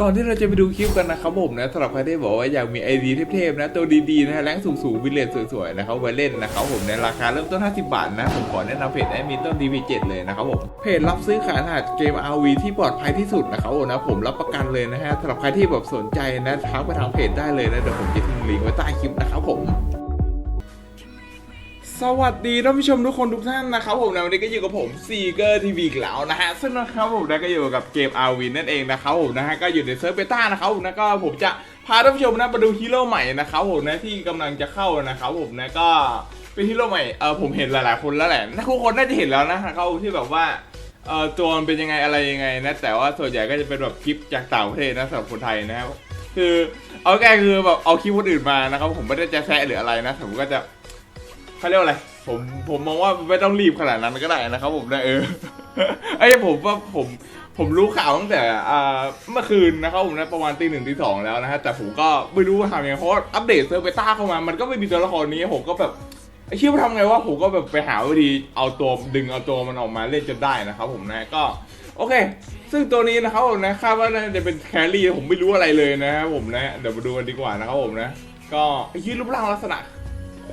ก่อนที่เราจะไปดูคลิปกันนะครับผมนะสำหรับใครที่บอกว่าอยากมีไอดีเทพๆนะตัวดีๆนะฮะแรงสูงๆวิลเลจสวยๆนะครับไว้เล่นนะครับผมในราคาเริ่มต้น 50 บาทนะผมขอแนะนำเพจแอดมินต้น DP7 เลยนะครับผมเพจรับซื้อขายรหัสเกม RV ที่ปลอดภัยที่สุดนะครับผมนะผมรับประกันเลยนะฮะสำหรับใครที่แบบสนใจนะทักไปทางเพจได้เลยนะเดี๋ยวผมจะทิ้งลิงก์ไว้ใต้คลิปนะครับผม สวัสดีท่านผู้ชมทุกคนทุกท่านนะครับผมนะวันนี้ก็อยู่กับผมซีเกอร์ทีวีอีกแล้วนะฮะซึ่งนะครับผมนะก็อยู่กับเกมอาวินนั่นเองนะครับผมนะฮะก็อยู่ในเซิร์ฟเบต้านะครับผมนะก็ผมจะพาท่านผู้ชมนะมาดูฮีโร่ใหม่นะครับผมนะที่กำลังจะเข้านะครับผมนะก็เป็นฮีโร่ใหม่เออผมเห็นหลายๆคนแล้วแหละนะทุกคนน่าจะเห็นแล้วนะครับที่แบบว่าเออตัวมันเป็นยังไงอะไรยังไงนะแต่ว่าส่วนใหญ่ก็จะเป็นแบบคลิปจากต่างประเทศนะสำหรับคนไทยนะครับคือเอาแก้คือแบบเอาคลิปคนอื่นมานะครับผมไม่ได้จะแซะหรืออะไรนะผมก็จะ เขาเรียกว่าอะไร ผมผมมองว่าไม่ต้องรีบขนาดนั้นก็ได้นะครับผมนะเออไอ้ผมว่าผมผมรู้ข่าวตั้งแต่เมื่อคืนนะครับผมนะประมาณตีหนึ่งตีสองแล้วนะฮะแต่ผมก็ไม่รู้ว่าทำยังไงเพราะอัปเดตเซิร์ฟเบต้าเข้ามา มันก็ไม่มีตัวละครนี้ผมก็แบบไอ้ชื่อว่าทำไงว่าผมก็แบบไปหาวิธีเอาตัวดึงเอาตัวมันออกมาเล่นจนได้นะครับผมนะก็โอเค ซึ่งตัวนี้นะครับผมนะคาดว่าน่าจะเป็นแครี่ผมไม่รู้อะไรเลยนะครับผมนะเดี๋ยวมาดูกันดีกว่านะครับผมนะ ก็ไอ้ชื่อรูปร่างลักษณะ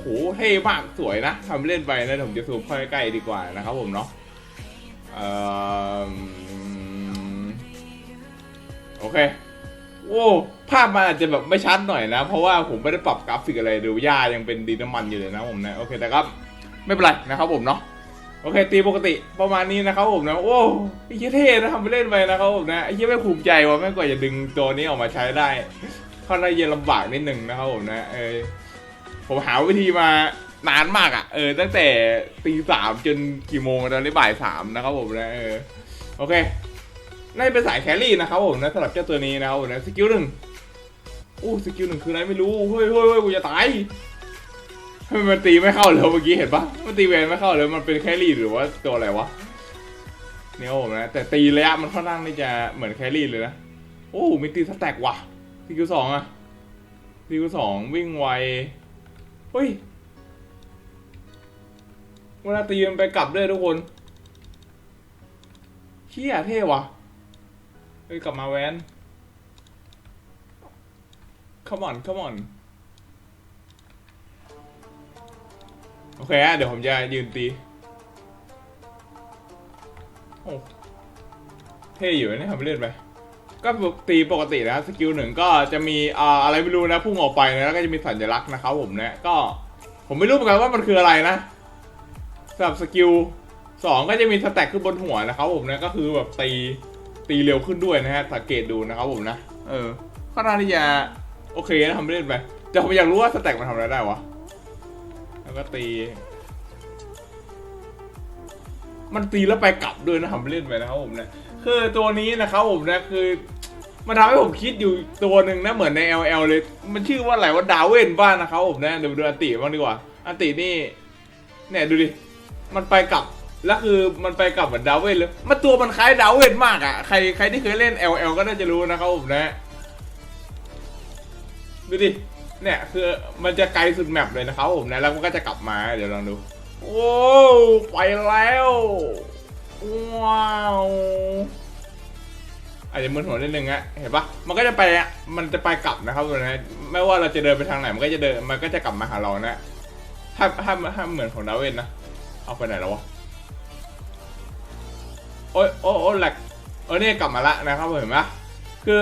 โหเท่มากสวยนะทำเล่นไปนะผมจะซูมเข้าใกล้ดีกว่านะครับผมเนาะออโอเคโอ้ภาพมันอาจจะแบบไม่ชัดหน่อยนะ เพราะว่าผมไม่ได้ปรับกราฟิกอะไรดูหญ้ายังเป็นดินน้ำมันอยู่เลยนะผมนะโอเคแต่ก็ไม่เป็นไรนะครับผมเนาะโอเค ตีปกติประมาณนี้นะครับผมนะโอ้ไอ้เหี้ยเท่นะทำไปเล่นไปนะครับผมนะไอ้เหี้ไม่ภูมิใจว่าไม่กว่าจะดึงตัวนี้ออกมาใช้ได้ค่อนข้างจะลำบากนิดนึงนะครับผมนะเออ ผมหาวิธีมานานมากอะ่ะเออตั้งแต่ตีสามจนกี่โมงตอนนี้บ่ายสามนะครับผมนะเออโอเคน่าเป็นสายแครี่นะครับผมนะสำหรับเจ้าตัวนี้นะครับผมนะสกิลหนึ่งอู้สกิลหนึ่งคืออะไรไม่รู้เฮ้ยเฮ้ยเฮ้ยกูจะตายทำไมมันตีไม่เข้าเลยเมื่อกี้เห็นปะมันตีแวนไม่เข้าเลยมันเป็นแครี่หรือว่าตัวอะไรวะเนี่ยผมนะแต่ตีระยะมันค่อนข้างที่จะเหมือนแครี่เลยนะโอ้มีตีสแต็กว่ะสกิลสองอะสกิลสองวิ่งไว เฮ้ยเวลาตีมันไปกลับด้วยทุกคนเฮียเท่วะเฮ้ยกลับมาแวน come on come on โอเคอะเดี๋ยวผมจะยืนตีโอ้เท่อยู่นะทำเล่นไป ก็ตีปกตินะสกิลหนึ่งก็จะมีอ่าอะไรไม่รู้นะพุ่งออกไปนะแล้วก็จะมีสัญลักษณ์นะครับผมนะก็ผมไม่รู้เหมือนกันว่ามันคืออะไรนะสำหรับสกิลสองก็จะมีสแต็กขึ้นบนหัวนะครับผมนะก็คือแบบตีตีเร็วขึ้นด้วยนะฮะสังเกตดูนะครับผมนะเออค่อนข้าที่จะโอเคนะทำเล่นไปแต่ผมอยากรู้ว่าสแต็กมันทำอะไรได้วะแล้วก็ตี มันตีแล้วไปกลับด้วยนะทำเล่นไปนะครับผมเนะ คือตัวนี้นะครับผมนะคือมันทำให้ผมคิดอยู่ตัวหนึ่งนะเหมือนใน LL เลย มันชื่อว่าอะไรว่าดาวเวนบ้านนะครับผมนะเดี๋ยวดูอันติบ้างดีกว่า อันตินี่เนี่ยดูดิ มันไปกลับแล้วคือมันไปกลับเหมือนดาวเวนเลย มันตัวมันคล้ายดาวเวนมากอะ่ะใครใครที่เคยเล่น LL ก็น่าจะรู้นะครับผมนะ ดูดิ เนี่ยคือมันจะไกลสุดแมปเลยนะครับผมนะแล้วมันก็จะกลับมาเดี๋ยวลองดู โอ้ไปแล้ว ว้าวอาจจะมึนหัวนิดนึงอะเห็นปะมันก็จะไปอะมันจะไปกลับนะครับตัวนี้ไม่ว่าเราจะเดินไปทางไหนมันก็จะเดินมันก็จะกลับมาหาเรานะถ้าถ้าถ้าเหมือนของดาเวนนะเอาไปไหนแล้ววะโอ้ยโอ้โอ้แหลกเออเนี่ยกลับมาละนะครับเห็นปะคือ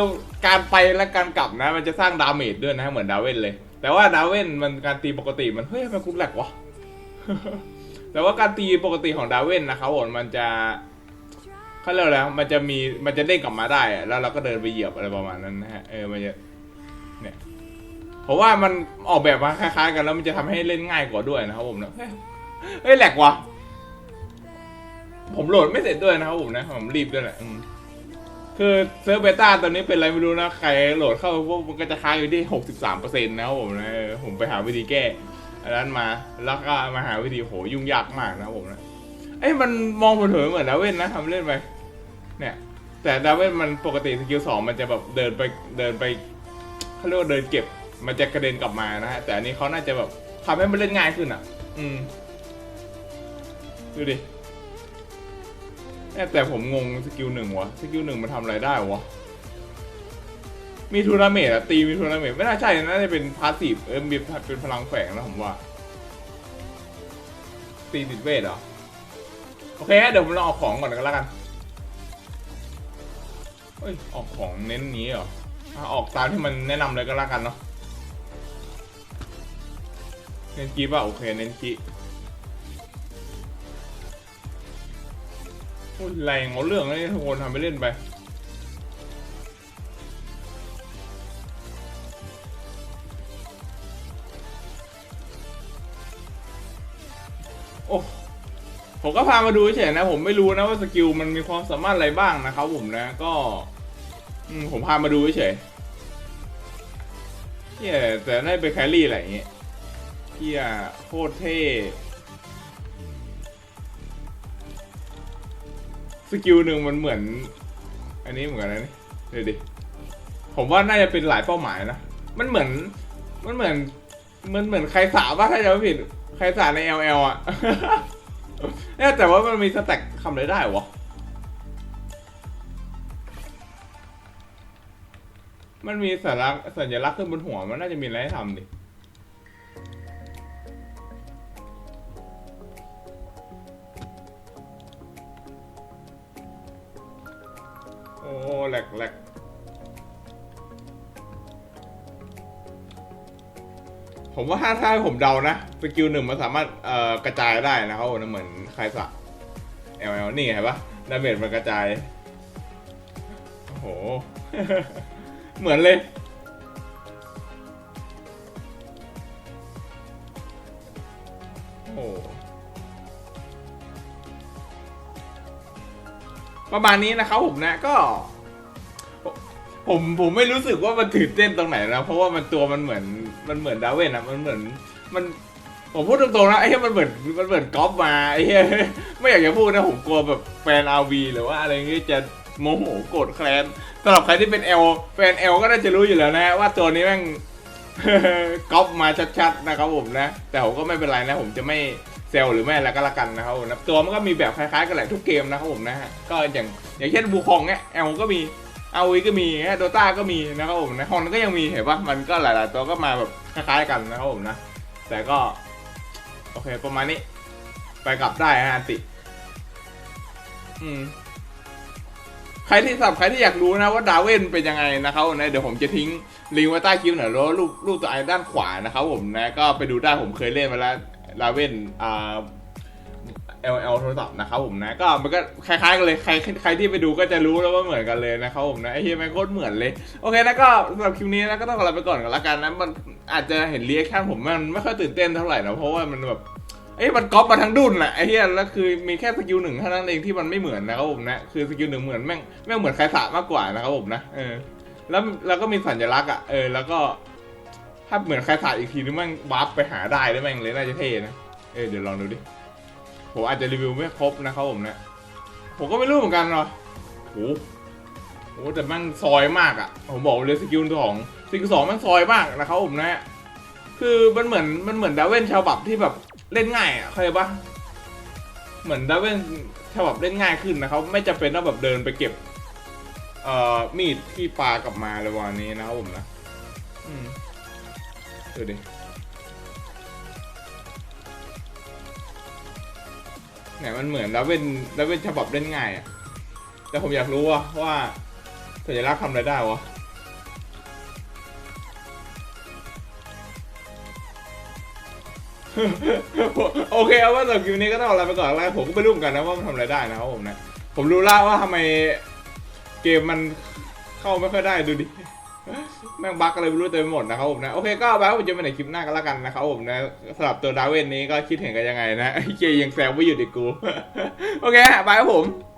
การไปและการกลับนะ มันจะสร้างดาเมจด้วยนะเหมือนดาเวนเลย แต่ว่าดาเวนมันการตีปกติมันเฮ้ยทำไมคุณแหลกวะ แต่ว่าการตีปกติของดาเวนนะครับผมมันจะเขาเรียกอะไรมันจะมีมันจะเด้งกลับมาได้แล้วเราก็เดินไปเหยียบอะไรประมาณนั้นนะฮะเออมันจะเนี่ยเพราะว่ามันออกแบบมาคล้ายๆ กันแล้วมันจะทำให้เล่นง่ายกว่าด้วยนะครับผมนะเฮ้ยเฮ้ยแหลกว่ะผมโหลดไม่เสร็จด้วยนะครับผมนะผมรีบด้วยแหละคือเซิร์ฟเบต้าตอนนี้เป็นอะไรไม่รู้นะใครโหลดเข้าพวกมันก็จะค้างอยู่ที่หกสิบสามเปอร์เซ็นต์นะครับผมนะผมไปหาวิธีแก้ อันนั้นมาแล้วก็มาหาวิธีโหยุ่งยากมากนะผมนะเอ้ยมันมองเผินๆเหมือนดาเว่นนะทำเล่นไปเนี่ยแต่ดาเว่นมันปกติสกิลสองมันจะแบบเดินไปเดินไปเขาเรียกว่าเดินเก็บ มันจะกระเด็นกลับมานะฮะแต่อันนี้เขาน่าจะแบบทำให้มันเล่นง่ายขึ้นอะ อืมดูดิแต่ผมงงสกิลหนึ่งวะสกิลหนึ่งมันทำอะไรได้วะ มีทูนาเมตอะตีมีทูนาเมตไม่น่าใช่น่าจะเป็นพาสซีฟเออมีเป็นพลังแฝงนะผมว่า ตีติดเวทเหรอ โอเค เดี๋ยวผมลองเอาของก่อนก็แล้วกันเฮ้ย ออกของเน้นนี้เหรอออกตามที่มันแนะนำเลยก็แล้วกันเนาะเน้นกีป่ะโอเคเน้นกีโอ้ยแรงเอาเรื่องนี่ทุกคนทำไปเล่นไป อ้ผมก็พามาดูเฉยนะผมไม่รู้นะว่าสกิลมันมีความสามารถอะไรบ้างนะครับผมนะก็อผมพามาดูเฉยเฮียแต่น่าจะเป็นแครี่อะไรอย่างเงี้ยเฮียโคตรเท่สกิลหนึ่งมันเหมือน อันนี้เหมือนกันนะนี่เดี๋ยวดิผมว่าน่าจะเป็นหลายเป้าหมายนะ มันเหมือน มันเหมือน มันเหมือนใครสาว่าถ้าจะไม่ผิด ใครสาใน LL อะเนี่ยแต่ว่ามันมีสแต็กทำอะไรได้วะ มันมีสัญลักษณ์สัญลักษณ์ขึ้นบนหัวมันน่าจะมีอะไรให้ทำดิ ผมว่าถ้าถ้าผมเดานะสกิลหนึ่งมันสามารถเอ่อกระจายได้นะครับผมนะเหมือนใครสัก LL นี่ไงเห็นปะดาเมจมันกระจายโอ้โห เหมือนเลยโอ้ประมาณนี้นะครับผมนะก็ ผมผมไม่รู้สึกว่ามันตื่นเต้นตรงไหนนะเพราะว่ามันตัวมันเหมือนมันเหมือนดาเวนอะมันเหมือนมันผมพูดตรงๆนะไอ้เหี้ยมันเหมือนมันเหมือนก๊อปมาไอ้เหี้ยไม่อยากจะพูดนะผมกลัวแบบแฟนอาวีหรือว่าอะไรเงี้ยจะโมโหโกรธแค้นสำหรับใครที่เป็นเอลแฟนเอลก็น่าจะรู้อยู่แล้วนะว่าตัวนี้แม่งก๊อปมาชัดๆนะครับผมนะ แต่ผมก็ไม่เป็นไรนะ ผมจะไม่เซลหรือไม่อะไรก็แล้วกันนะครับผมนะตัวมันก็มีแบบคล้ายๆกันแหละทุกเกมนะครับผมนะฮะก็อย่างอย่างเช่นบูคองเนี่ยเอลก็มี เอาวีก็มีโดต้าก็มีนะครับผมนะฮอนก็ยังมีเห็นปะมันก็หลาย ๆ ตัวก็มาแบบคล้ายๆกันนะครับผมนะ แต่ก็ โอเคประมาณนี้ ไปกลับได้ฮะอันติ อืมใครที่สับใครที่อยากรู้นะว่าดาเวนเป็นยังไงนะครับนะเดี๋ยวผมจะทิ้งลิงก์ไว้ใต้คลิปหน่อยแล้วรูปรูปตัวไอ้ด้านขวานะครับผมนะก็ไปดูได้ผมเคยเล่นมาแล้วดาเวนอ่า LL โทรศัพท์นะครับผมนะก็มันก็คล้ายๆกันเลยใครใครที่ไปดูก็จะรู้แล้วว่าเหมือนกันเลยนะครับผมนะไอ้เฮียแม่งโคตรเหมือนเลยโอเคนะก็สำหรับคลิปนี้นะก็ต้องขอลาไปก่อนกันละกันนะมันอาจจะเห็นเรียกชั่นผมมันไม่ค่อยตื่นเต้นเท่าไหร่นะเพราะว่ามันแบบเอ้ยมันก๊อปมาทั้งดุนแหละไอ้เฮียแล้วคือมีแค่สกิลหนึ่งเท่านั้นเองที่มันไม่เหมือนนะครับผมนะคือสกิลหนึ่งเหมือนแม่งแม่งเหมือนใครสามากกว่านะครับผมนะเออแล้วแล้วก็มีสัญลักษณ์อะเออแล้วก็ถ้าเหมือนใครสาอีกทีนึงแม่งวาร์ปไปหาได้ด้แม่งเลยน่าจะเท่นะ เออเดี๋ยวลองดูดิ ผมอาจจะรีวิวไม่ครบนะครับผมเนี่ย ผมก็ไม่รู้เหมือนกันเนาะโอ้โหแต่มันซอยมากอะ่ะ ผมบอกเลยสกิลสองสกิลสองมันซอยมากนะครับผมนะ คือมันเหมือนมันเหมือนดาเวนฉบับที่แบบเล่นง่ายอะ่ะเข้าใจปะเหมือนดาเวนฉบับเล่นง่ายขึ้นนะครับ ไม่จำเป็นต้องแบบเดินไปเก็บ เอ่อมีดที่ปลากลับมาเลยวันนี้นะครับผมนะ อืมดูดิ เนี่ยมันเหมือนแล้วเป็นแล้วเป็นฉบับเล่นง่ายอะแต่ผมอยากรู้ว่าว่าสัญลักษณ์ทำอะไรได้วะโอเคเอาว่าสำหรับคลิปนี้ก็ต้องอาอะไรไปก่อนแล้วผมก็ไม่รู้เหมือนกันนะว่ามันทำอะไรได้นะครับผมนะ ผมรู้แล้วว่าทำไมเกมมันเข้าไม่ค่อยได้ดูดิ แม่งบั๊กอะไรไม่รู้เต็มไปหมดนะครับผมนะโอเคก็บายผมจะไปไหนคลิปหน้ากันแล้วกันนะครับผมนะสำหรับตัวดาเวนนี้ก็คิดเห็นกันยังไงนะเจยังแซวไม่หยุดอีกกู โอเคบายครับผม